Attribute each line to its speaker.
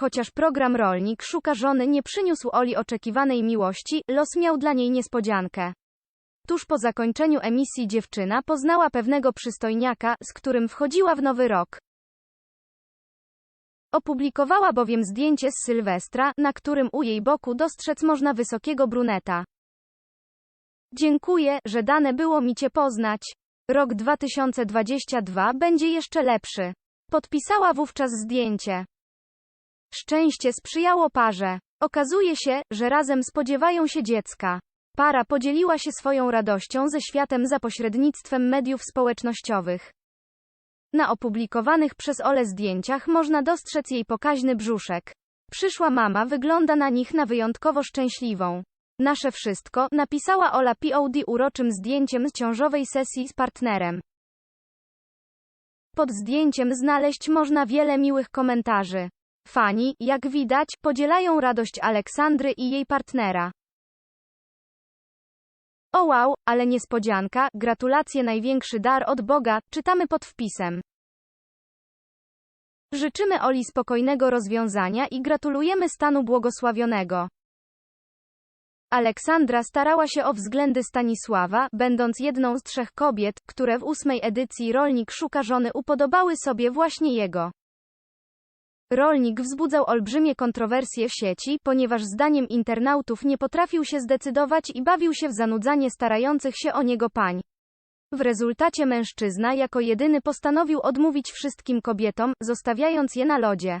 Speaker 1: Chociaż program Rolnik szuka żony nie przyniósł Oli oczekiwanej miłości, los miał dla niej niespodziankę. Tuż po zakończeniu emisji dziewczyna poznała pewnego przystojniaka, z którym wchodziła w nowy rok. Opublikowała bowiem zdjęcie z Sylwestra, na którym u jej boku dostrzec można wysokiego bruneta. Dziękuję, że dane było mi Cię poznać. Rok 2022 będzie jeszcze lepszy. Podpisała wówczas zdjęcie. Szczęście sprzyjało parze. Okazuje się, że razem spodziewają się dziecka. Para podzieliła się swoją radością ze światem za pośrednictwem mediów społecznościowych. Na opublikowanych przez Ole zdjęciach można dostrzec jej pokaźny brzuszek. Przyszła mama wygląda na nich na wyjątkowo szczęśliwą. Nasze wszystko, napisała Ola POD uroczym zdjęciem z ciążowej sesji z partnerem. Pod zdjęciem znaleźć można wiele miłych komentarzy. Fani, jak widać, podzielają radość Aleksandry i jej partnera. O wow, ale niespodzianka, gratulacje największy dar od Boga, czytamy pod wpisem. Życzymy Oli spokojnego rozwiązania i gratulujemy stanu błogosławionego. Aleksandra starała się o względy Stanisława, będąc jedną z trzech kobiet, które w ósmej edycji Rolnik szuka żony upodobały sobie właśnie jego. Rolnik wzbudzał olbrzymie kontrowersje w sieci, ponieważ zdaniem internautów nie potrafił się zdecydować i bawił się w zanudzanie starających się o niego pań. W rezultacie mężczyzna jako jedyny postanowił odmówić wszystkim kobietom, zostawiając je na lodzie.